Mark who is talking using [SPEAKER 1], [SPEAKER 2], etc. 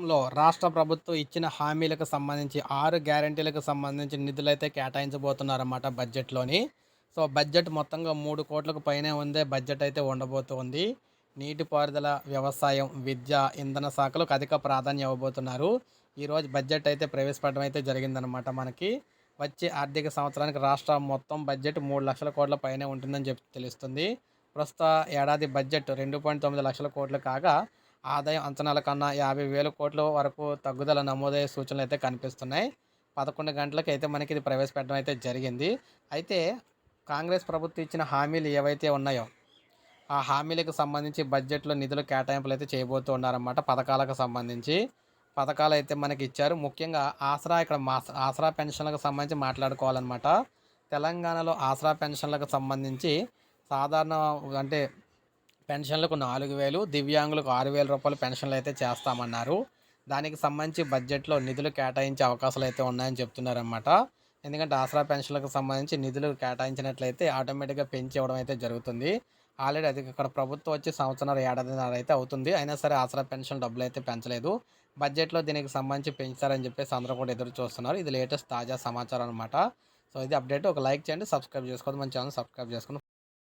[SPEAKER 1] రాష్ట్రంలో రాష్ట్ర ప్రభుత్వం ఇచ్చిన హామీలకు సంబంధించి ఆరు గ్యారంటీలకు సంబంధించి నిధులైతే కేటాయించబోతున్నారన్నమాట బడ్జెట్లోని. సో బడ్జెట్ మొత్తంగా మూడు కోట్లకు పైనే ఉందే బడ్జెట్ అయితే ఉండబోతోంది. నీటిపారుదల వ్యవసాయం విద్య ఇంధన శాఖలకు అధిక ప్రాధాన్యం ఇవ్వబోతున్నారు. ఈరోజు బడ్జెట్ అయితే ప్రవేశపెట్టడం అయితే జరిగిందనమాట మనకి. వచ్చే ఆర్థిక సంవత్సరానికి రాష్ట్ర మొత్తం బడ్జెట్ మూడు లక్షల కోట్ల పైనే ఉంటుందని చెప్పి తెలుస్తుంది. ప్రస్తుత ఏడాది బడ్జెట్ రెండు పాయింట్ తొమ్మిది లక్షల కోట్లు కాగా ఆదాయం అంచనాల కన్నా యాభై వేల కోట్ల వరకు తగ్గుదల నమోదయ్యే సూచనలు అయితే కనిపిస్తున్నాయి. పదకొండు గంటలకు అయితే మనకి ఇది ప్రవేశపెట్టడం అయితే జరిగింది. అయితే కాంగ్రెస్ ప్రభుత్వం ఇచ్చిన హామీలు ఏవైతే ఉన్నాయో ఆ హామీలకు సంబంధించి బడ్జెట్లో నిధులు కేటాయింపులు అయితే చేయబోతూ ఉన్నారన్నమాట పథకాలకు సంబంధించి. పథకాలు అయితే మనకి ఇచ్చారు. ముఖ్యంగా ఆసరా ఇక్కడ మాస ఆసరా పెన్షన్లకు సంబంధించి మాట్లాడుకోవాలన్నమాట. తెలంగాణలో ఆసరా పెన్షన్లకు సంబంధించి సాధారణ అంటే పెన్షన్లకు నాలుగు వేలు దివ్యాంగులకు ఆరు వేల రూపాయలు పెన్షన్లు అయితే చేస్తామన్నారు. దానికి సంబంధించి బడ్జెట్లో నిధులు కేటాయించే అవకాశాలు అయితే ఉన్నాయని చెప్తున్నారన్నమాట. ఎందుకంటే ఆసరా పెన్షన్లకు సంబంధించి నిధులు కేటాయించినట్లయితే ఆటోమేటిక్గా పెంచి ఇవ్వడం అయితే జరుగుతుంది. ఆల్రెడీ అది ఇక్కడ ప్రభుత్వం వచ్చి సంవత్సరం ఏడాదిన్నర అయితే అవుతుంది. అయినా సరే ఆసరా పెన్షన్ డబ్బులు అయితే పెంచలేదు. బడ్జెట్లో దీనికి సంబంధించి పెంచుతారని చెప్పేసి అందరూ కూడా ఎదురు చూస్తున్నారు. ఇది లేటెస్ట్ తాజా సమాచారం అనమాట సో ఇది అప్డేట్. ఒక లైక్ చేయండి సబ్స్క్రైబ్ చేసుకోండి మన ఛానల్ సబ్స్క్రైబ్ చేసుకుని